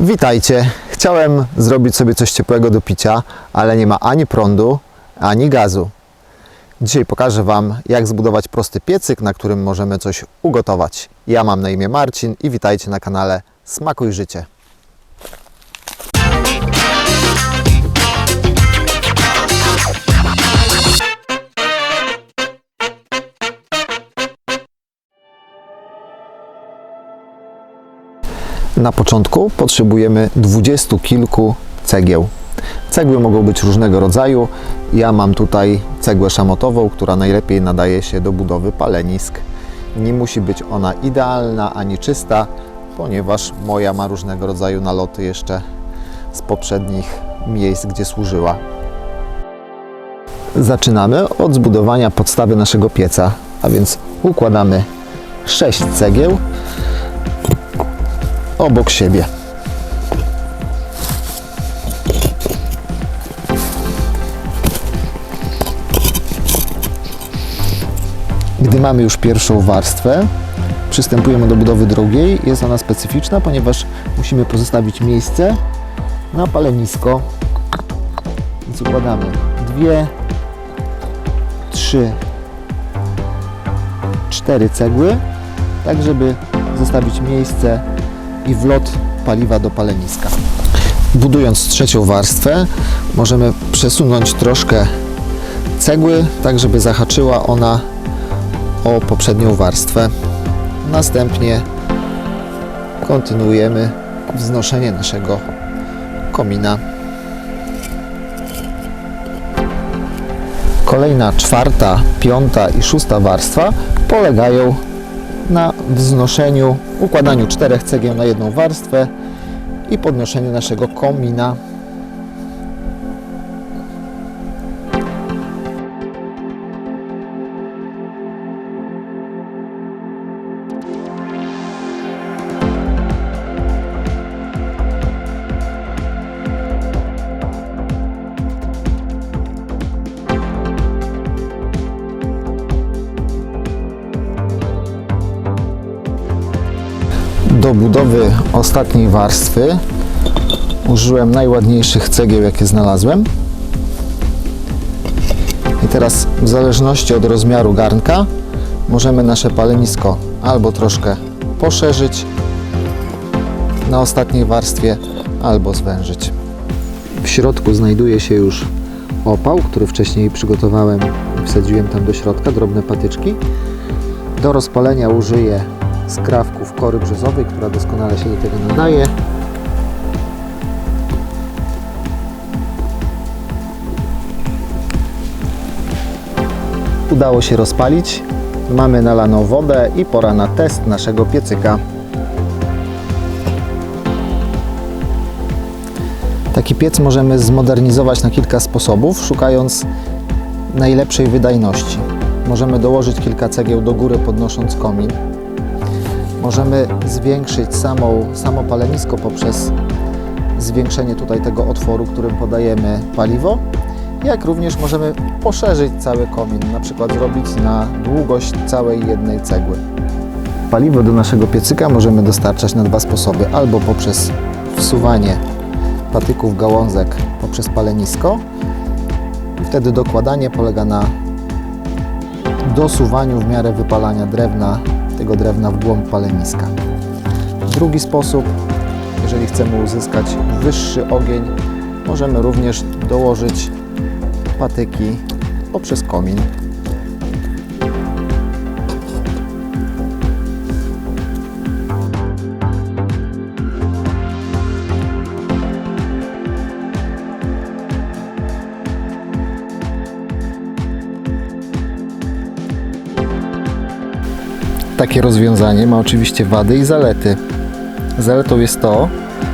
Witajcie. Chciałem zrobić sobie coś ciepłego do picia, ale nie ma ani prądu, ani gazu. Dzisiaj pokażę Wam, jak zbudować prosty piecyk, na którym możemy coś ugotować. Ja mam na imię Marcin i witajcie na kanale Smakuj Życie. Na początku potrzebujemy dwudziestu kilku cegieł. Cegły mogą być różnego rodzaju. Ja mam tutaj cegłę szamotową, która najlepiej nadaje się do budowy palenisk. Nie musi być ona idealna ani czysta, ponieważ moja ma różnego rodzaju naloty jeszcze z poprzednich miejsc, gdzie służyła. Zaczynamy od zbudowania podstawy naszego pieca, a więc układamy 6 cegieł obok siebie. Gdy mamy już pierwszą warstwę, przystępujemy do budowy drugiej. Jest ona specyficzna, ponieważ musimy pozostawić miejsce na palenisko. Więc układamy dwie, trzy, cztery cegły, tak żeby zostawić miejsce i wlot paliwa do paleniska. Budując trzecią warstwę, możemy przesunąć troszkę cegły, tak żeby zahaczyła ona o poprzednią warstwę. Następnie kontynuujemy wznoszenie naszego komina. Kolejna czwarta, piąta i szósta warstwa polegają na wznoszeniu, układaniu czterech cegieł na jedną warstwę i podnoszeniu naszego komina. Do budowy ostatniej warstwy użyłem najładniejszych cegieł, jakie znalazłem. I teraz, w zależności od rozmiaru garnka, możemy nasze palenisko albo troszkę poszerzyć na ostatniej warstwie, albo zwężyć. W środku znajduje się już opał, który wcześniej przygotowałem wsadziłem tam do środka, drobne patyczki. Do rozpalenia użyję skrawków kory brzozowej, która doskonale się do tego nadaje. Udało się rozpalić. Mamy nalaną wodę i pora na test naszego piecyka. Taki piec możemy zmodernizować na kilka sposobów, szukając najlepszej wydajności. Możemy dołożyć kilka cegieł do góry, podnosząc komin. Możemy zwiększyć samą, samo palenisko poprzez zwiększenie tutaj tego otworu, którym podajemy paliwo, jak również możemy poszerzyć cały komin, na przykład zrobić na długość całej jednej cegły. Paliwo do naszego piecyka możemy dostarczać na dwa sposoby, albo poprzez wsuwanie patyków gałązek poprzez palenisko. Wtedy dokładanie polega na dosuwaniu w miarę wypalania drewna, tego drewna w głąb paleniska. Drugi sposób, jeżeli chcemy uzyskać wyższy ogień, możemy również dołożyć patyki poprzez komin. Takie rozwiązanie ma oczywiście wady i zalety. Zaletą jest to,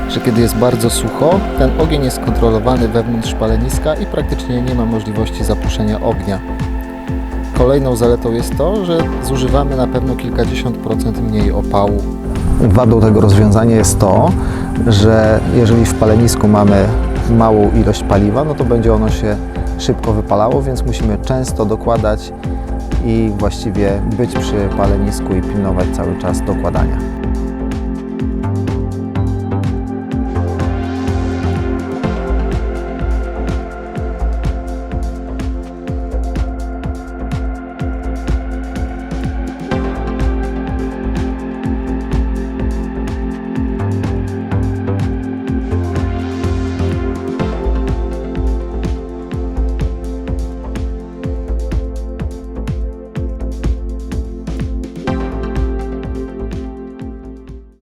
że kiedy jest bardzo sucho, ten ogień jest kontrolowany wewnątrz paleniska i praktycznie nie ma możliwości zapuszczenia ognia. Kolejną zaletą jest to, że zużywamy na pewno kilkadziesiąt procent mniej opału. Wadą tego rozwiązania jest to, że jeżeli w palenisku mamy małą ilość paliwa, no to będzie ono się szybko wypalało, więc musimy często dokładać i właściwie być przy palenisku i pilnować cały czas dokładania.